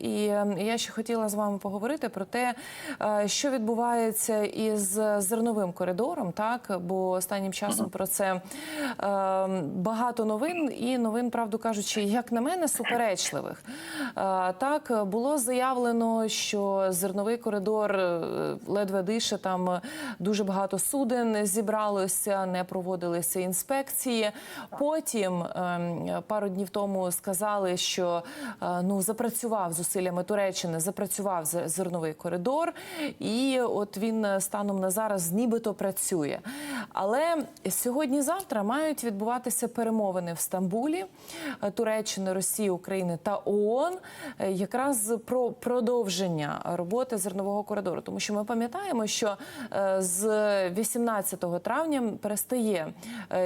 І я ще хотіла з вами поговорити про те, е, що відбувається із зерновим коридором, так бо останнім часом про це е, багато новин, і новин, правду кажучи, як на мене, суперечливих. Е, Так було заявлено, що зерновий коридор ледве дише, там дуже багато суден зібралося, не проводилися інспекції. Потім е, пару днів тому сказали, що ну запрацював зусиллями Туреччини, запрацював зерновий коридор, і от він е, станом на зараз нібито працює. Але сьогодні-завтра мають відбуватися перемовини в Стамбулі е, Туреччини, Росії, України та ООН е, якраз про продовження роботи зернового коридору. Тому що ми пам'ятаємо, що з 18 травня перестає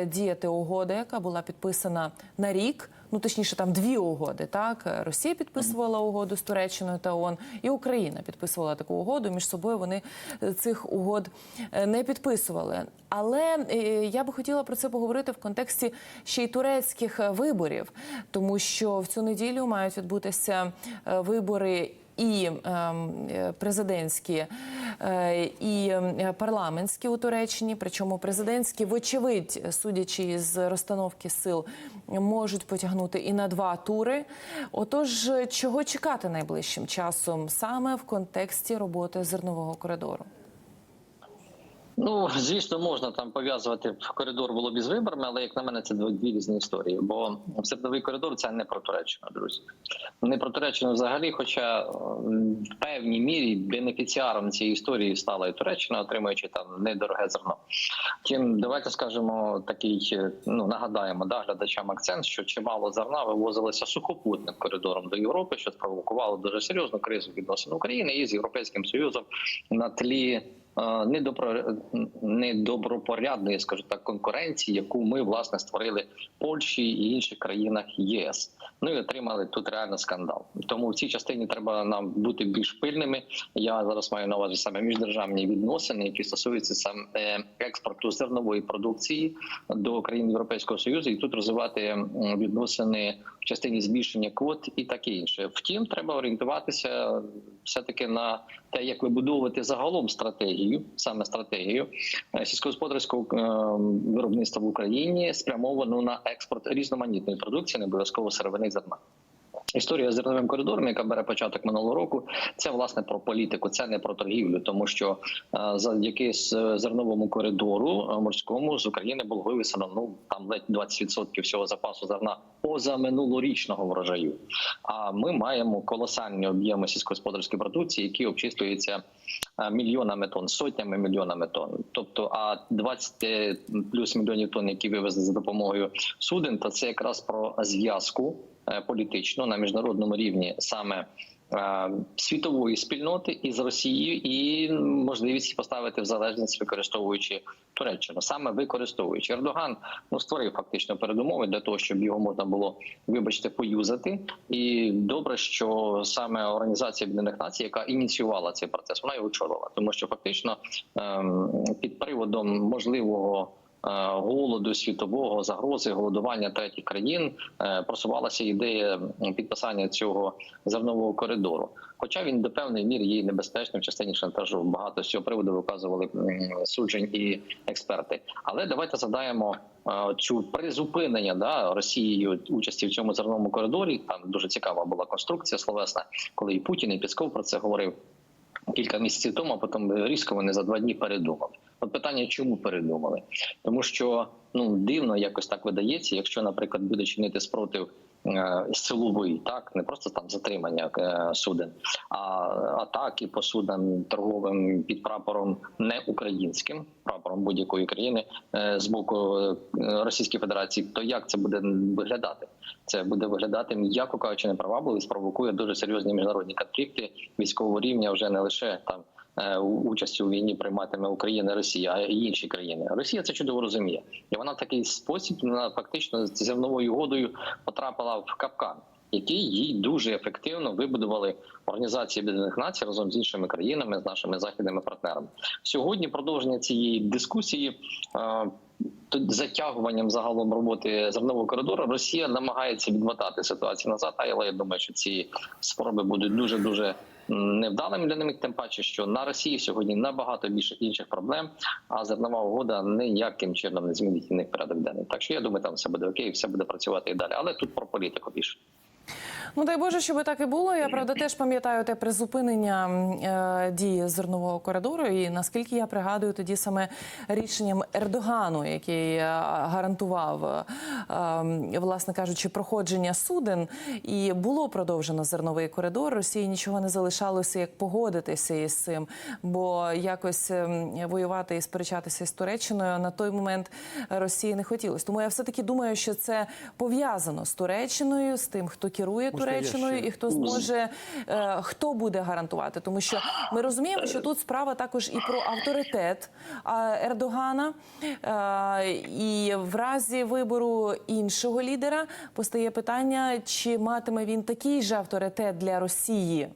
діяти угода, яка була підписана на рік. Ну, точніше, там дві угоди. Так, Росія підписувала угоду з Туреччиною та ООН, і Україна підписувала таку угоду. Між собою вони е, цих угод е, не підписували. Але е, я би хотіла про це поговорити в контексті ще й турецьких виборів, тому що в цю неділю мають відбутися вибори. І ем, е, президентські е, і е, парламентські у Туреччині, причому президентські, вочевидь, судячи з розстановки сил, можуть потягнути і на два тури. Отож, чого чекати найближчим часом саме в контексті роботи зернового коридору? Ну, звісно, можна там пов'язувати коридор було б із виборами, але як на мене, це дві різні історії. Бо середовий коридор це не про Туреччину, друзі. Не про Туреччину взагалі. Хоча е, в певній мірі бенефіціаром цієї історії стала і Туреччина, отримуючи там недороге зерно. Втім, давайте скажемо такий, е, ну нагадаємо да, глядачам акцент, що чимало зерна вивозилося сухопутним коридором до Європи, що спровокувало дуже серйозну кризу відносин України із Європейським Союзом на тлі. Е, недобропорядної, скажу так, конкуренції, яку ми власне створили в Польщі і інших країнах ЄС. Ну і отримали тут реально скандал. Тому в цій частині треба нам бути більш пильними. Я зараз маю на увазі саме міждержавні відносини, які стосуються саме експорту зернової продукції до країн Європейського союзу, і тут розвивати відносини частині збільшення квот і таке інше. Втім, треба орієнтуватися все таки на те, як вибудовувати загалом стратегію, саме стратегію е, сільськогосподарського е, виробництва в Україні, спрямовану на експорт різноманітної продукції, не обов'язково сировини зерна. Історія з зерновим коридором, яка бере початок минулого року, це власне про політику, це не про торгівлю, тому що е, завдяки зерновому коридору е, морському з України було вивезено ну там ледь 20% всього запасу зерна поза минулорічного врожаю. А ми маємо колосальні об'єми сільськогосподарської продукції, які обчислюються е, мільйонами тонн, сотнями мільйонами тонн. Тобто, а 20 плюс мільйонів тонн, які вивезли за допомогою суден, то це якраз про зв'язку е, політичну на міжнародному рівні саме. е, Світової спільноти із Росією і можливість поставити в залежність, використовуючи Туреччину, саме використовуючи Ердоган, ну створив фактично передумови для того, щоб його можна було, вибачте, поюзати. І добре, що саме організація Об'єднаних Націй, яка ініціювала цей процес, вона його очолила, тому що фактично ем, під приводом можливого. Е, Голоду світового загрози голодування третіх країн е, просувалася ідея підписання цього зернового коридору. Хоча він до певної міри є небезпечним в частині шантажу. Багато з цього приводу виказували суджень і експерти. Але давайте задаємо е, цю призупинення да Росією участі в цьому зерновому коридорі. Там дуже цікава була конструкція словесна, коли і Путін, і Пісков про це говорив кілька місяців тому, а потім різко вони за два дні передумали. От питання, чому передумали? Тому що ну дивно якось так видається, якщо, наприклад, буде чинити спротив е, силовий, так не просто там затримання е, суден, а атаки по судам торговим під прапором не українським прапором будь-якої країни е, з боку Російської Федерації, то як це буде виглядати? Це буде виглядати, м'яко кажучи, непривабливо і спровокує дуже серйозні міжнародні конфлікти військового рівня, вже не лише там. Е, у- Участь у війні прийматиме Україна, Росія, й інші країни. Росія це чудово розуміє, і вона в такий спосіб вона фактично з зерновою угодою потрапила в капкан, який їй дуже ефективно вибудували організації Об'єднаних Націй разом з іншими країнами, з нашими західними партнерами. Сьогодні продовження цієї дискусії е, затягуванням загалом роботи зернового коридору Росія намагається відмотати ситуацію назад. Але я думаю, що ці спроби будуть дуже дуже невдалими для них. Тим паче, що на Росії сьогодні набагато більше інших проблем, а зернова угода ніяким чином не змінить їх порядок денний. Так що я думаю, там все буде окей, все буде працювати і далі. Але тут про політику більше. Ну дай Боже, щоб так і було. Я правда теж пам'ятаю те призупинення е, дії зернового коридору. І наскільки я пригадую, тоді саме рішенням Ердогану, який е, гарантував, е, власне кажучи, проходження суден, і було продовжено зерновий коридор. Росії нічого не залишалося, як погодитися із цим, бо якось воювати і сперечатися з Туреччиною на той момент Росії не хотілося. Тому я все таки думаю, що це пов'язано з Туреччиною, з тим, хто керує Туреччиною і хто зможе е, хто буде гарантувати, тому що ми розуміємо, що тут справа також і про авторитет Ердогана, е, і в разі вибору іншого лідера постає питання, чи матиме він такий же авторитет для Росії.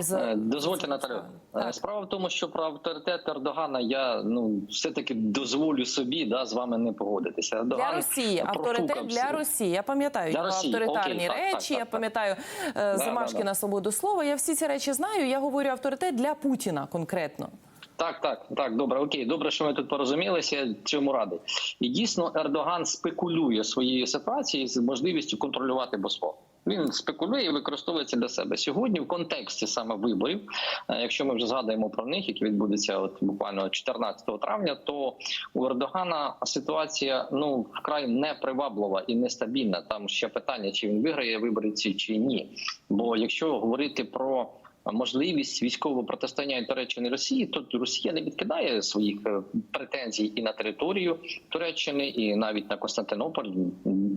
За- Е, Дозвольте, Наталю. Так. Е, Справа в тому, що про авторитет Ердогана я ну все таки дозволю собі да з вами не погодитися. Ердоган Для Росії авторитет для Росії. Я пам'ятаю його авторитарні Окей, речі. так, я пам'ятаю е, замашки да. на свободу слова. Я всі ці речі знаю. Я говорю авторитет для Путіна конкретно. Так, так, так, добре, окей, добре, що ми тут порозумілися. я Цьому радий. І дійсно Ердоган спекулює своєю ситуацією з можливістю контролювати Босфор. Він спекулює і використовується для себе сьогодні в контексті саме виборів. е, Якщо ми вже згадуємо про них, які відбудуться от буквально 14 травня, то у Ердогана ситуація ну вкрай неприваблива і нестабільна. Там ще питання, чи він виграє вибори ці чи ні. Бо якщо говорити про можливість військового протистояння Туреччини і Росії, то Росія не відкидає своїх е, претензій і на територію Туреччини, і навіть на Константинополь.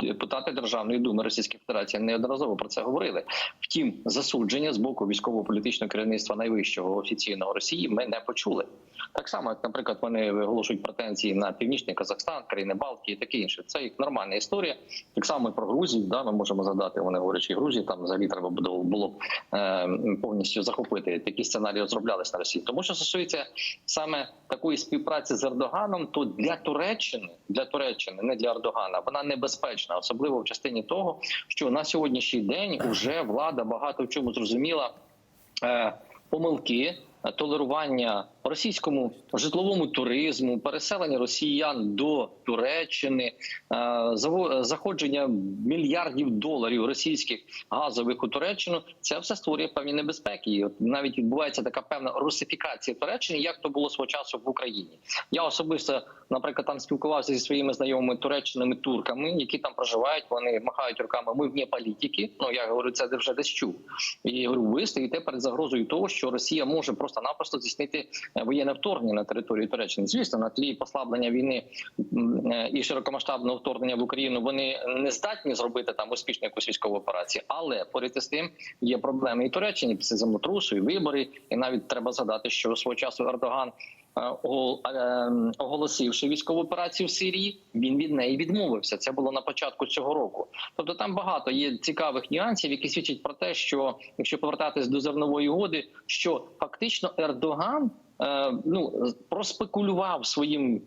Депутати Державної думи Російської Федерації неодноразово про це говорили. Втім, засудження з боку військово-політичного керівництва найвищого офіційного Росії ми не почули. Так само, як, наприклад, вони виголошують претензії на північний Казахстан, країни Балтії таке інше. Це їх нормальна історія. Так само і про Грузію. Да, ми можемо згадати. Вони говорять, що Грузії там взагалі треба було б е, повністю захопити. Такі сценарії розроблялись на Росії. Тому що стосується саме такої співпраці з Ердоганом, то для Туреччини, для Туреччини, не для Ердогана, вона небезпечна, особливо в частині того, що на сьогоднішній день вже влада багато в чому зрозуміла е, помилки. Толерування російському житловому туризму, переселення росіян до Туреччини, е, заходження мільярдів доларів російських газових у Туреччину, це все створює певні небезпеки. І навіть відбувається така певна русифікація Туреччини, як то було свого часу в Україні. Я особисто, наприклад, там спілкувався зі своїми знайомими туреччинами турками, які там проживають. Вони махають руками. Ми вне політики. Ну я говорю, це вже десь чув. І говорю, ви стоїте перед загрозою того, що Росія може просто-напросто здійснити е, воєнне вторгнення на територію Туреччини. Звісно, на тлі послаблення війни е, і широкомасштабного вторгнення в Україну вони не здатні зробити там успішну якусь військову операцію. Але поряд із тим є проблеми і Туреччині після землетрусу, і вибори. І навіть треба згадати, що свого часу Ердоган. Е, е, Оголосивши військову операцію в Сирії, він від неї відмовився. Це було на початку цього року. Тобто там багато є цікавих нюансів, які свідчать про те, що якщо повертатись до зернової угоди, що фактично Ердоган е, ну проспекулював своїм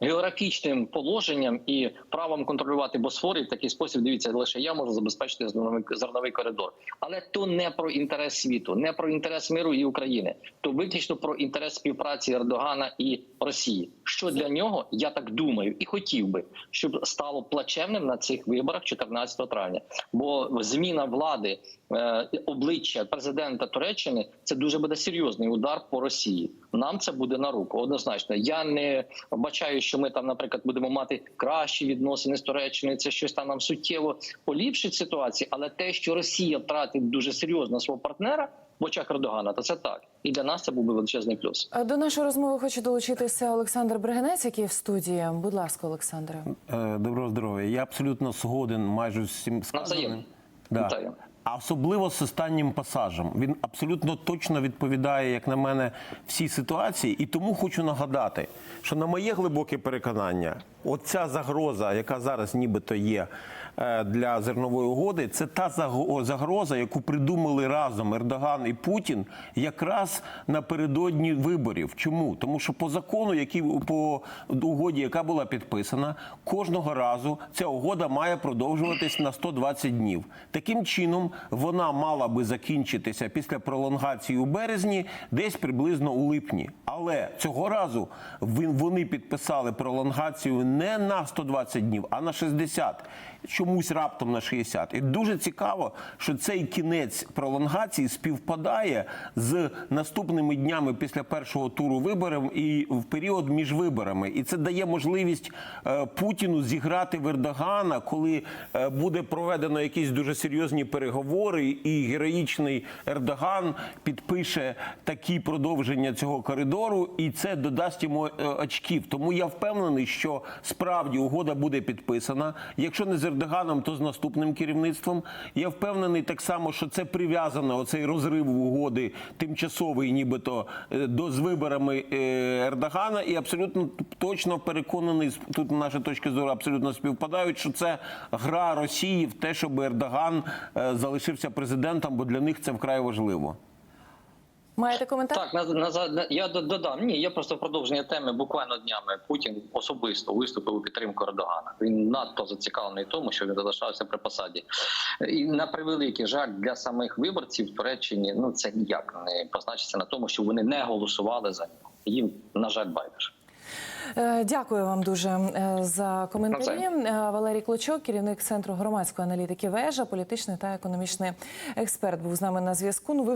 географічним положенням і правом контролювати Босфор і в такий спосіб. Дивіться, лише я можу забезпечити зерновий, коридор, але то не про інтерес світу, не про інтерес миру і України, то виключно про інтерес співпраці Ердогана і Росії. Що для нього я так думаю, і хотів би, щоб стало плачевним на цих виборах 14 травня. Бо зміна влади е, обличчя президента Туреччини це дуже буде серйозний удар по Росії. Нам це буде на руку. Однозначно. Я не бачаю, що ми там, наприклад, будемо мати кращі відносини з Туреччиною. Це щось там нам суттєво поліпшить ситуацію. Але те, що Росія втратить дуже серйозно свого партнера в очах Ердогана, то це так. І для нас це був би величезний плюс. Е, До нашої розмови хоче долучитися Олександр Бригинець, який в студії. Будь ласка, Олександре. Е, Доброго здоров'я. Я абсолютно згоден майже з всім сказаним. Да. А особливо з останнім пасажем. Він абсолютно точно відповідає, як на мене, всій ситуації. І тому хочу нагадати, що на моє глибоке переконання, оця загроза, яка зараз нібито є для зернової угоди, це та загроза, яку придумали разом Ердоган і Путін якраз напередодні виборів. Чому? Тому що по закону, який по угоді, яка була підписана, кожного разу ця угода має продовжуватись на 120 днів. Таким чином, вона мала би закінчитися після пролонгації у березні, десь приблизно у липні. Але цього разу вони підписали пролонгацію не на 120 днів, а на 60. Чомусь раптом на 60. І дуже цікаво, що цей кінець пролонгації співпадає з наступними днями після першого туру виборів і в період між виборами. І це дає можливість е, Путіну зіграти в Ердогана, коли е, буде проведено якісь дуже серйозні переговори, і героїчний Ердоган підпише такі продовження цього коридору, і це додасть йому е, очків. Тому я впевнений, що справді угода буде підписана. Якщо не з Ердоганом, то з наступним керівництвом. Я впевнений так само, що це прив'язано оцей розрив угоди тимчасовий, нібито е, до з виборами е, Ердогана, і абсолютно точно переконаний тут наші точки зору абсолютно співпадають, що це гра Росії в те, щоб Ердоган е, залишився президентом, бо для них це вкрай важливо. Маєте коментар? Так, на, на, я додам. Ні, я просто продовження теми буквально днями Путін особисто виступив у підтримку Ердогана. Він надто зацікавлений в тому, що він залишався при посаді. І на превеликий жаль для самих виборців в Туреччині ну це ніяк не позначиться на тому, що вони не голосували за нього. Їм на жаль байдуже. Е, Дякую вам дуже е, за коментарі. Е, Валерій Клочок, керівник центру громадської аналітики вежа, політичний та економічний експерт, був з нами на зв'язку. Ну,